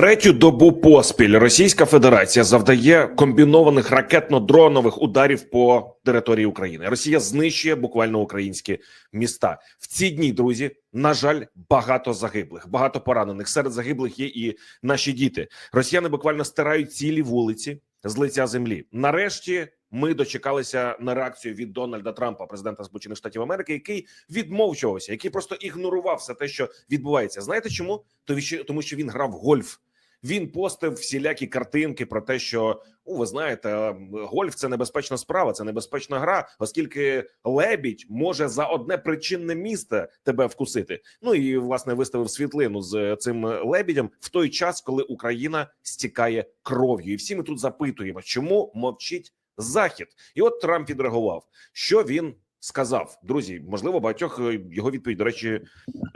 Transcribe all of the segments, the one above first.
Третю добу поспіль Російська Федерація завдає комбінованих ракетно-дронових ударів по території України. Росія знищує буквально українські міста. В ці дні, друзі, на жаль, багато загиблих, багато поранених. Серед загиблих є і наші діти. Росіяни буквально стирають цілі вулиці з лиця землі. Нарешті ми дочекалися на реакцію від Дональда Трампа, президента Сполучених Штатів Америки, який відмовчувався, який просто ігнорував все те, що відбувається. Знаєте чому? Що тому, що він грав гольф. Він постив всілякі картинки про те, що ну, ви знаєте, гольф це небезпечна справа, це небезпечна гра, оскільки лебідь може за одне причинне місце тебе вкусити. Ну і власне виставив світлину з цим лебідем в той час, коли Україна стікає кров'ю, і всі ми тут запитуємо, чому мовчить захід, і от Трамп відреагував. Що він сказав, друзі? Можливо, багатьох е, його відповідь до речі,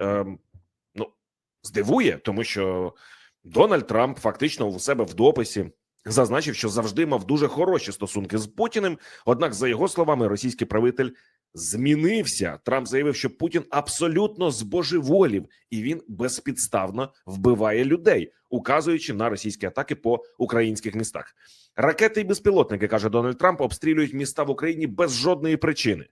е, ну здивує, тому що Дональд Трамп фактично у себе в дописі зазначив, що завжди мав дуже хороші стосунки з Путіним. Однак, за його словами, російський правитель змінився. Трамп заявив, що Путін абсолютно збожеволів і він безпідставно вбиває людей, указуючи на російські атаки по українських містах. Ракети і безпілотники каже Дональд Трамп, обстрілюють міста в Україні без жодної причини.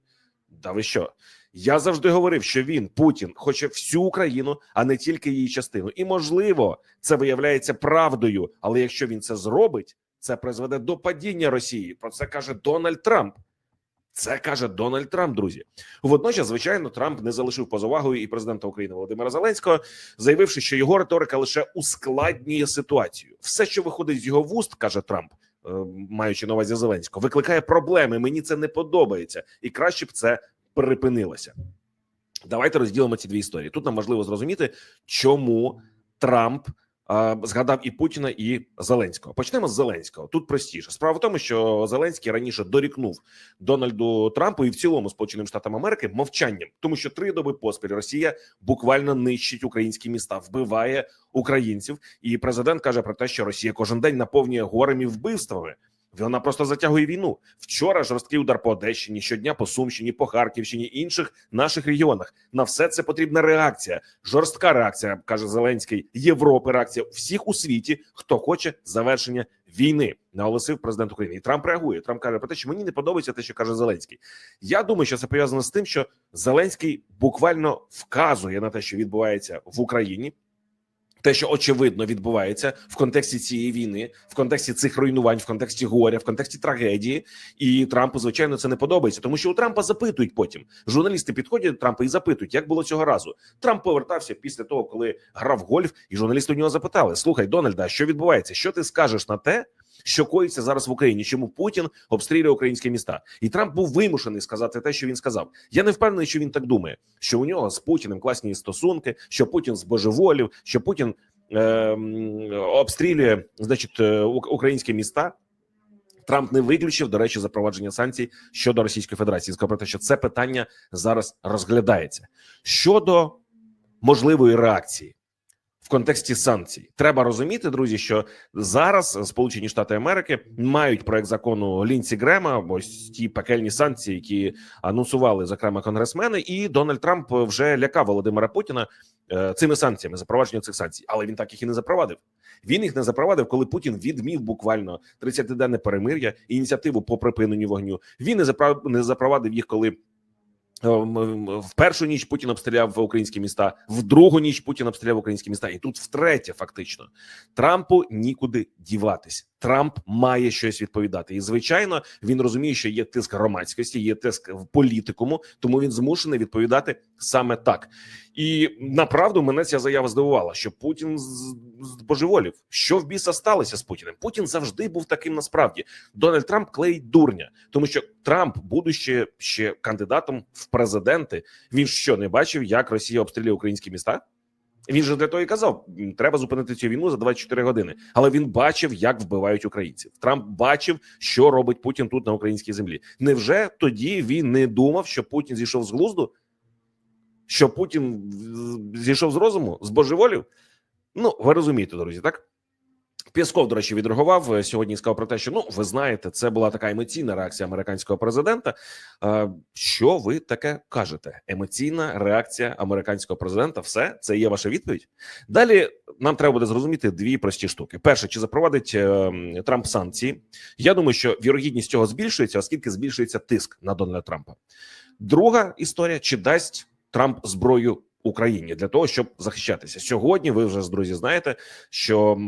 Да ви що? Я завжди говорив, що він Путін хоче всю Україну, а не тільки її частину. І можливо, це виявляється правдою. Але якщо він це зробить, це призведе до падіння Росії. Про це каже Дональд Трамп. Це каже Дональд Трамп, друзі. Водночас, звичайно, Трамп не залишив поза увагою і президента України Володимира Зеленського, заявивши, що його риторика лише ускладнює ситуацію. Все, що виходить з його вуст, каже Трамп, е, маючи на увазі Зеленського, викликає проблеми. Мені це не подобається, і краще б це припинилося. Давайте розділимо ці дві історії. Тут нам важливо зрозуміти, чому Трамп е, згадав і Путіна, і Зеленського. Почнемо з Зеленського. Тут простіше. Справа в тому, що Зеленський раніше дорікнув Дональду Трампу і в цілому Сполученим Штатам Америки мовчанням, тому що три доби поспіль Росія буквально нищить українські міста, вбиває українців. І президент каже про те, що Росія кожен день наповнює горем і вбивствами. Вона просто затягує війну. Вчора жорсткий удар по Одещині, щодня по Сумщині, по Харківщині, інших наших регіонах. На все це потрібна реакція. Жорстка реакція, каже Зеленський. Європи реакція всіх у світі, хто хоче завершення війни. Наголосив президент України. І Трамп реагує. Трамп каже про те, що мені не подобається те, що каже Зеленський. Я думаю, що це пов'язано з тим, що Зеленський буквально вказує на те, що відбувається в Україні те, що очевидно відбувається в контексті цієї війни, в контексті цих руйнувань, в контексті горя, в контексті трагедії, і Трампу звичайно це не подобається, тому що у Трампа запитують потім. Журналісти підходять до Трампа і запитують, як було цього разу. Трамп повертався після того, коли грав гольф, і журналісти у нього запитали: Слухай, Дональда, що відбувається? Що ти скажеш на те? Що коїться зараз в Україні? Чому Путін обстрілює українські міста? І Трамп був вимушений сказати те, що він сказав. Я не впевнений, що він так думає. Що у нього з Путіним класні стосунки, що Путін збожеволів, що Путін е, обстрілює, значить, е, українські міста. Трамп не виключив до речі запровадження санкцій щодо Російської Федерації. Сказав про те, що це питання зараз розглядається щодо можливої реакції контексті санкцій. Треба розуміти, друзі, що зараз Сполучені Штати Америки мають проект закону Лінсі Грема, ось ті пекельні санкції, які анонсували зокрема конгресмени, і Дональд Трамп вже лякав Володимира Путіна е, цими санкціями, запровадженням цих санкцій, але він так їх і не запровадив. Він їх не запровадив, коли Путін відмів буквально 30-денне перемир'я ініціативу по припиненню вогню. Він не запровадив їх, коли в першу ніч Путін обстріляв українські міста, в другу ніч Путін обстріляв українські міста, і тут втретє, фактично, Трампу нікуди діватись. Трамп має щось відповідати, і звичайно, він розуміє, що є тиск громадськості, є тиск в політикуму, тому він змушений відповідати саме так. І направду мене ця заява здивувала, що Путін збожеволів. Що в біса сталося з Путіним? Путін завжди був таким. Насправді Дональд Трамп клеїть дурня, тому що Трамп, будучи ще кандидатом в президенти, він що не бачив, як Росія обстрілює українські міста. Він же для того і казав: треба зупинити цю війну за 24 години. Але він бачив, як вбивають українців. Трамп бачив, що робить Путін тут на українській землі. Невже тоді він не думав, що Путін зійшов з глузду? Що Путін зійшов з розуму з божеволів? Ну ви розумієте, друзі, так Пєсков, до речі, відреагував сьогодні. і Сказав про те, що ну ви знаєте, це була така емоційна реакція американського президента. Що ви таке кажете? Емоційна реакція американського президента? Все це є ваша відповідь. Далі нам треба буде зрозуміти дві прості штуки: перше, чи запровадить е, Трамп санкції? Я думаю, що вірогідність цього збільшується, оскільки збільшується тиск на Дональда Трампа. Друга історія: чи дасть Трамп зброю Україні для того, щоб захищатися сьогодні? Ви вже друзі знаєте, що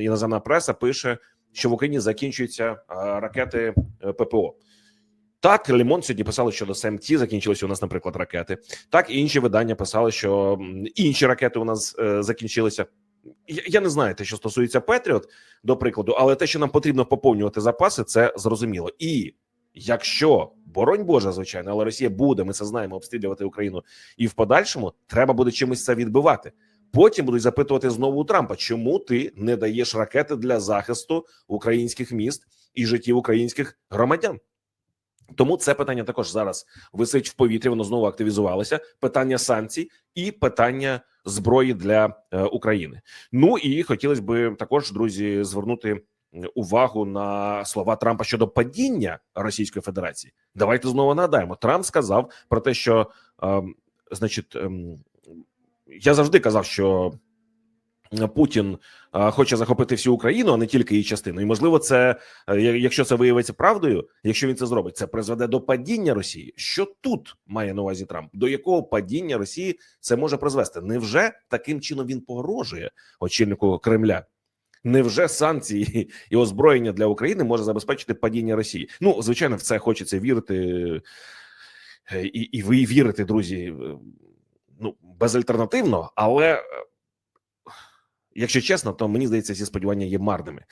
іноземна преса пише, що в Україні закінчуються ракети е, ППО. Так, Лемон сьогодні писали, що до СМТ закінчилися у нас, наприклад, ракети. Так, і інші видання писали, що інші ракети у нас е, закінчилися. Я, я не знаю те, що стосується Петріот, до прикладу, але те, що нам потрібно поповнювати запаси, це зрозуміло. І якщо боронь Боже, звичайно, але Росія буде, ми це знаємо, обстрілювати Україну, і в подальшому треба буде чимось це відбивати. Потім будуть запитувати знову у Трампа, чому ти не даєш ракети для захисту українських міст і життів українських громадян. Тому це питання також зараз висить в повітрі. Воно знову активізувалося. Питання санкцій і питання зброї для е, України. Ну і хотілося б також, друзі, звернути увагу на слова Трампа щодо падіння Російської Федерації. Давайте знову нагадаємо. Трамп сказав про те, що е, значить, ем, я завжди казав, що Путін е, хоче захопити всю Україну, а не тільки її частину. І можливо, це е, якщо це виявиться правдою, якщо він це зробить, це призведе до падіння Росії. Що тут має на увазі Трамп? До якого падіння Росії це може призвести? Невже таким чином він погрожує очільнику Кремля? Невже санкції і озброєння для України може забезпечити падіння Росії? Ну звичайно, в це хочеться вірити, е, і, і ви вірите, друзі. е, Ну безальтернативно, але е, якщо чесно, то мені здається, ці сподівання є марними.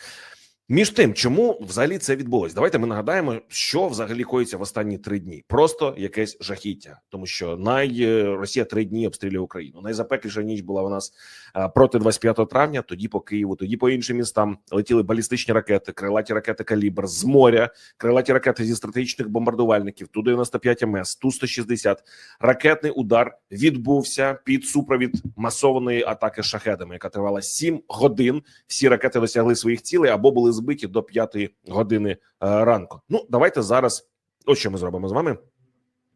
Між тим, чому взагалі це відбулось? Давайте ми нагадаємо, що взагалі коїться в останні три дні. Просто якесь жахіття, тому що най е, Росія три дні обстрілює Україну. Найзапекліша ніч була у нас е, проти 25 травня. Тоді по Києву, тоді по іншим містам летіли балістичні ракети, крилаті ракети калібр з моря, крилаті ракети зі стратегічних бомбардувальників, ту 95 МС, ту 160 Ракетний удар відбувся під супровід масованої атаки шахедами, яка тривала 7 годин. Всі ракети досягли своїх цілей або були збиті до 5 години е, ранку. Ну давайте зараз. Ось що ми зробимо з вами.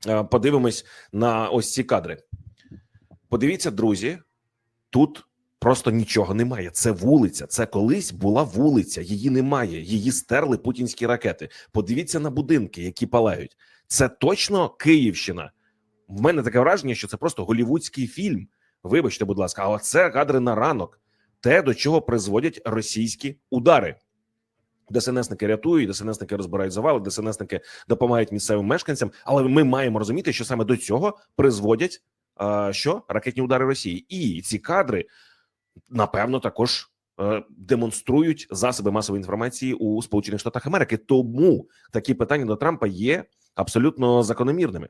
Е, Подивимось на ось ці кадри. Подивіться, друзі, тут просто нічого немає. Це вулиця. Це колись була вулиця. Її немає. Її стерли путінські ракети. Подивіться на будинки, які палають. Це точно Київщина. В мене таке враження, що це просто голівудський фільм. Вибачте, будь ласка, а оце кадри на ранок. Те, до чого призводять російські удари. ДСНСники рятують, ДСНСники розбирають завали, ДСНСники допомагають місцевим мешканцям. Але ми маємо розуміти, що саме до цього призводять а, що ракетні удари Росії, і ці кадри напевно також е, демонструють засоби масової інформації у Сполучених Штатах Америки. Тому такі питання до Трампа є абсолютно закономірними.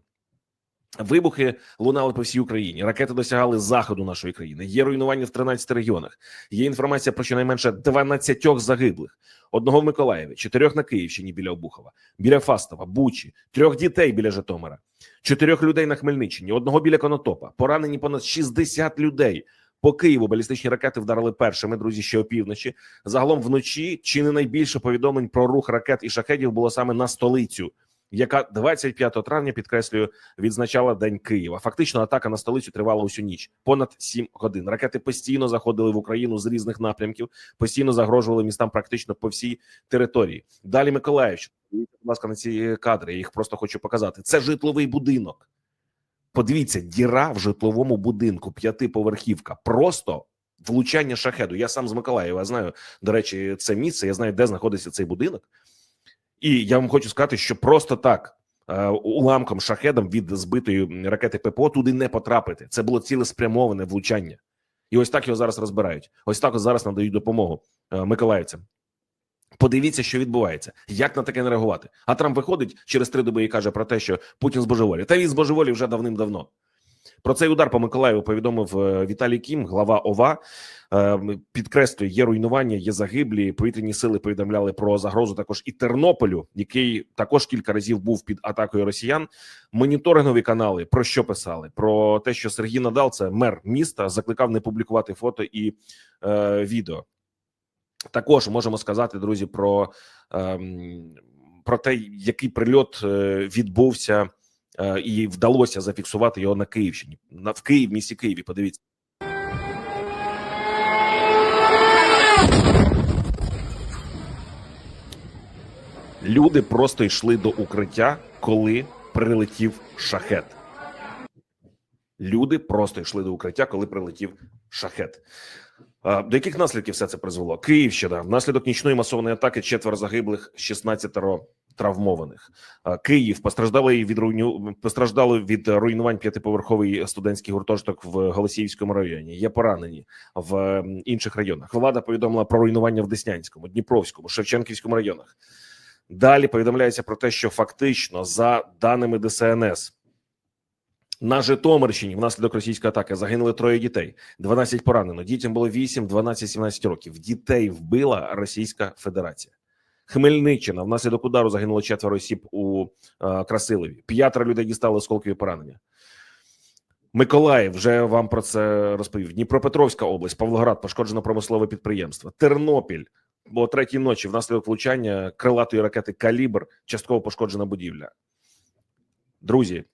Вибухи лунали по всій Україні. Ракети досягали заходу нашої країни. Є руйнування в 13 регіонах. Є інформація про щонайменше 12 загиблих: одного в Миколаєві, чотирьох на Київщині біля Обухова, біля Фастова, Бучі, трьох дітей біля Житомира, чотирьох людей на Хмельниччині, одного біля Конотопа. Поранені понад 60 людей. По Києву балістичні ракети вдарили першими, друзі, ще опівночі. Загалом вночі чи не найбільше повідомлень про рух ракет і шахедів було саме на столицю, яка 25 травня підкреслюю відзначала День Києва. Фактично, атака на столицю тривала усю ніч, понад 7 годин. Ракети постійно заходили в Україну з різних напрямків, постійно загрожували містам практично по всій території. Далі Миколаївщина. Будь ласка, на ці кадри. Я їх просто хочу показати. Це житловий будинок. Подивіться, діра в житловому будинку, п'ятиповерхівка. Просто влучання шахеду. Я сам з Миколаєва знаю. До речі, це місце. Я знаю, де знаходиться цей будинок. І я вам хочу сказати, що просто так е, уламком шахедом від збитої ракети ППО туди не потрапити. Це було цілеспрямоване влучання, і ось так його зараз розбирають. Ось так ось зараз надають допомогу е, миколаївцям. Подивіться, що відбувається, як на таке не реагувати. А Трамп виходить через три доби і каже про те, що Путін збожеволі. Та він збожеволі вже давним-давно. Про цей удар по Миколаєву повідомив е, Віталій Кім, глава ОВА. Е, Підкреслює, є руйнування, є загиблі. Повітряні сили повідомляли про загрозу також і Тернополю, який також кілька разів був під атакою росіян. Моніторингові канали про що писали? Про те, що Сергій Надал, це мер міста, закликав не публікувати фото і е, відео. Також можемо сказати, друзі, про, ем, про те, який прильот е, відбувся, е, Э, і вдалося зафіксувати його на Київщині. На в Київ, місті Києві. Подивіться. Люди просто йшли до укриття, коли прилетів шахет. Люди просто йшли до укриття, коли прилетів шахет. Е, до яких наслідків все це призвело? Київщина внаслідок нічної масованої атаки четверо загиблих, 16 травмованих. Київ постраждали від руйню... постраждали від руйнувань п'ятиповерховий студентський гуртожиток в Голосіївському районі. Є поранені в інших районах. Влада повідомила про руйнування в Деснянському, Дніпровському, Шевченківському районах. Далі повідомляється про те, що фактично, за даними ДСНС, на Житомирщині внаслідок російської атаки загинули троє дітей, 12 поранено. Дітям було 8, 12, 17 років. Дітей вбила Російська Федерація. Хмельниччина внаслідок удару загинуло четверо осіб у е, Красилові. П'ятеро людей дістали осколкові поранення. Миколаїв вже вам про це розповів. Дніпропетровська область, Павлоград, пошкоджено промислове підприємство. Тернопіль о третій ночі внаслідок влучання крилатої ракети Калібр частково пошкоджена будівля. Друзі,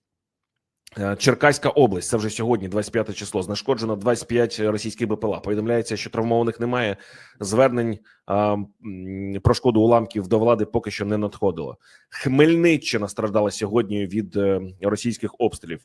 Черкаська область, це вже сьогодні, 25 число. Знешкоджено 25 російських БПЛА. Повідомляється, що травмованих немає. Звернень а, про шкоду уламків до влади поки що не надходило. Хмельниччина страждала сьогодні від е, російських обстрілів.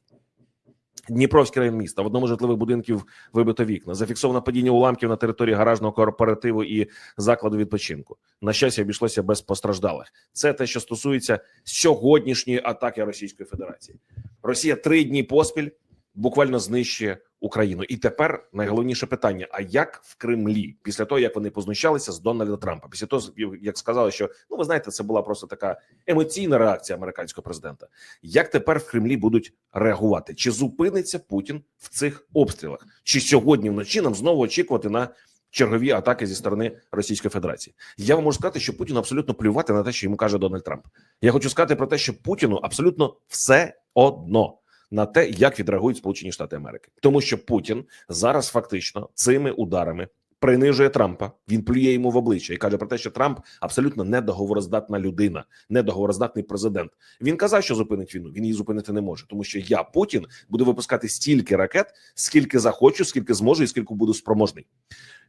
Дніпровський район міста в одному з житлових будинків вибито вікна. Зафіксовано падіння уламків на території гаражного корпоративу і закладу відпочинку. На щастя, обійшлося без постраждалих. Це те, що стосується сьогоднішньої атаки Російської Федерації. Росія три дні поспіль буквально знищує Україну. І тепер найголовніше питання: а як в Кремлі, після того як вони познущалися з Дональда Трампа, після того як сказали, що ну ви знаєте, це була просто така емоційна реакція американського президента. Як тепер в Кремлі будуть реагувати? Чи зупиниться Путін в цих обстрілах? Чи сьогодні вночі нам знову очікувати на чергові атаки зі сторони Російської Федерації? Я вам можу сказати, що Путіну абсолютно плювати на те, що йому каже Дональд Трамп. Я хочу сказати про те, що Путіну абсолютно все одно на те, як відреагують Сполучені Штати Америки, тому що Путін зараз фактично цими ударами принижує Трампа. Він плює йому в обличчя і каже про те, що Трамп абсолютно недоговороздатна людина, недоговороздатний президент. Він казав, що зупинить війну. Він її зупинити не може, тому що я Путін буду випускати стільки ракет, скільки захочу, скільки зможу, і скільки буду спроможний.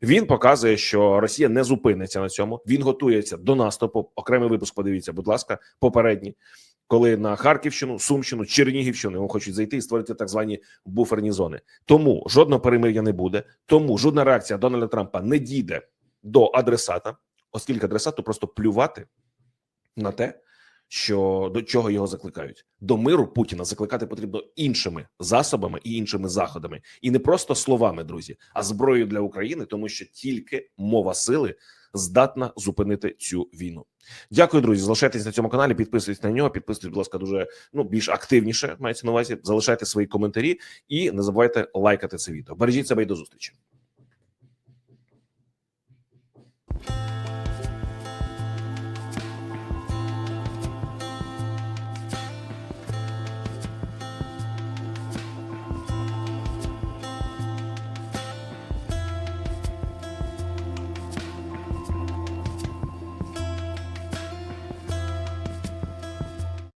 Він показує, що Росія не зупиниться на цьому. Він готується до наступу. Окремий випуск. Подивіться, будь ласка, попередній. Коли на Харківщину, Сумщину, Чернігівщину вони хочуть зайти і створити так звані буферні зони, тому жодного перемир'я не буде. Тому жодна реакція Дональда Трампа не дійде до адресата, оскільки адресату просто плювати на те, що до чого його закликають. До миру Путіна закликати потрібно іншими засобами і іншими заходами, і не просто словами, друзі, а зброєю для України, тому що тільки мова сили здатна зупинити цю війну. Дякую, друзі. Залишайтесь на цьому каналі, підписуйтесь на нього. Підписуйтесь, будь ласка, дуже ну більш активніше. Мається на увазі. Залишайте свої коментарі і не забувайте лайкати це відео. Бережіть себе і до зустрічі.